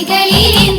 വഴികളിലെ